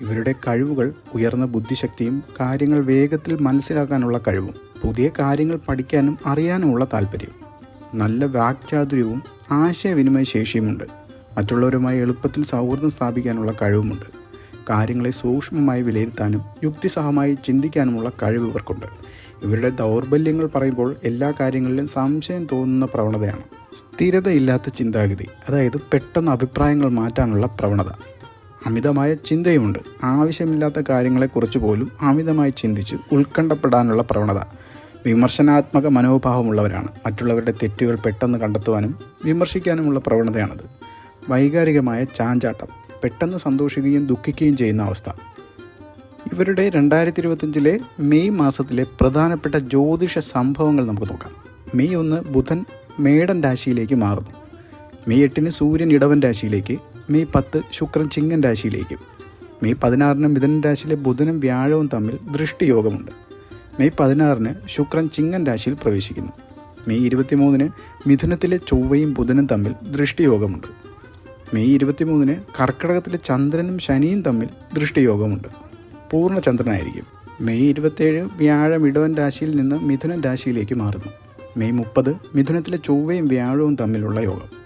ഇവരുടെ കഴിവുകൾ ഉയർന്ന ബുദ്ധിശക്തിയും കാര്യങ്ങൾ വേഗത്തിൽ മനസ്സിലാക്കാനുള്ള കഴിവും പുതിയ കാര്യങ്ങൾ പഠിക്കാനും അറിയാനുമുള്ള താല്പര്യം നല്ല വാക്ചാതുര്യവും ആശയവിനിമയ ശേഷിയുമുണ്ട്. മറ്റുള്ളവരുമായി എളുപ്പത്തിൽ സൗഹൃദം സ്ഥാപിക്കാനുള്ള കഴിവുമുണ്ട്. കാര്യങ്ങളെ സൂക്ഷ്മമായി വിലയിരുത്താനും യുക്തിസഹമായി ചിന്തിക്കാനുമുള്ള കഴിവ് ഇവർക്കുണ്ട്. ഇവരുടെ ദൗർബല്യങ്ങൾ പറയുമ്പോൾ എല്ലാ കാര്യങ്ങളിലും സംശയം തോന്നുന്ന പ്രവണതയാണ്. സ്ഥിരതയില്ലാത്ത ചിന്താഗതി അതായത് പെട്ടെന്ന് അഭിപ്രായങ്ങൾ മാറ്റാനുള്ള പ്രവണത. അമിതമായ ചിന്തയുമുണ്ട് ആവശ്യമില്ലാത്ത കാര്യങ്ങളെക്കുറിച്ച് പോലും അമിതമായി ചിന്തിച്ച് ഉത്കണ്ഠപ്പെടാനുള്ള പ്രവണത. വിമർശനാത്മക മനോഭാവമുള്ളവരാണ്. മറ്റുള്ളവരുടെ തെറ്റുകൾ പെട്ടെന്ന് കണ്ടെത്തുവാനും വിമർശിക്കാനുമുള്ള പ്രവണതയാണത്. വൈകാരികമായ ചാഞ്ചാട്ടം. പെട്ടെന്ന് സന്തോഷിക്കുകയും ദുഃഖിക്കുകയും ചെയ്യുന്ന അവസ്ഥ. ഇവരുടെ രണ്ടായിരത്തി ഇരുപത്തഞ്ചിലെ മെയ് മാസത്തിലെ പ്രധാനപ്പെട്ട ജ്യോതിഷ സംഭവങ്ങൾ നമുക്ക് നോക്കാം. മെയ് ഒന്ന് ബുധൻ മേടൻ രാശിയിലേക്ക് മാറുന്നു. മെയ് എട്ടിന് സൂര്യൻ ഇടവൻ രാശിയിലേക്ക് മെയ് പത്ത് ശുക്രൻ ചിങ്ങൻ രാശിയിലേക്കും. മെയ് പതിനാറിന് മിഥുനൻ രാശിയിലെ ബുധനും വ്യാഴവും തമ്മിൽ ദൃഷ്ടിയോഗമുണ്ട്. മെയ് പതിനാറിന് ശുക്രൻ ചിങ്ങൻ രാശിയിൽ പ്രവേശിക്കുന്നു. മെയ് ഇരുപത്തിമൂന്നിന് മിഥുനത്തിലെ ചൊവ്വയും ബുധനും തമ്മിൽ ദൃഷ്ടിയോഗമുണ്ട്. മെയ് ഇരുപത്തിമൂന്നിന് കർക്കിടകത്തിലെ ചന്ദ്രനും ശനിയും തമ്മിൽ ദൃഷ്ടിയോഗമുണ്ട്. പൂർണചന്ദ്രനായിരിക്കും. മെയ് ഇരുപത്തേഴ് വ്യാഴം ഇടവൻ രാശിയിൽ നിന്ന് മിഥുനൻ രാശിയിലേക്ക് മാറുന്നു. മെയ് മുപ്പത് മിഥുനത്തിലെ ചൊവ്വയും വ്യാഴവും തമ്മിലുള്ള യോഗം.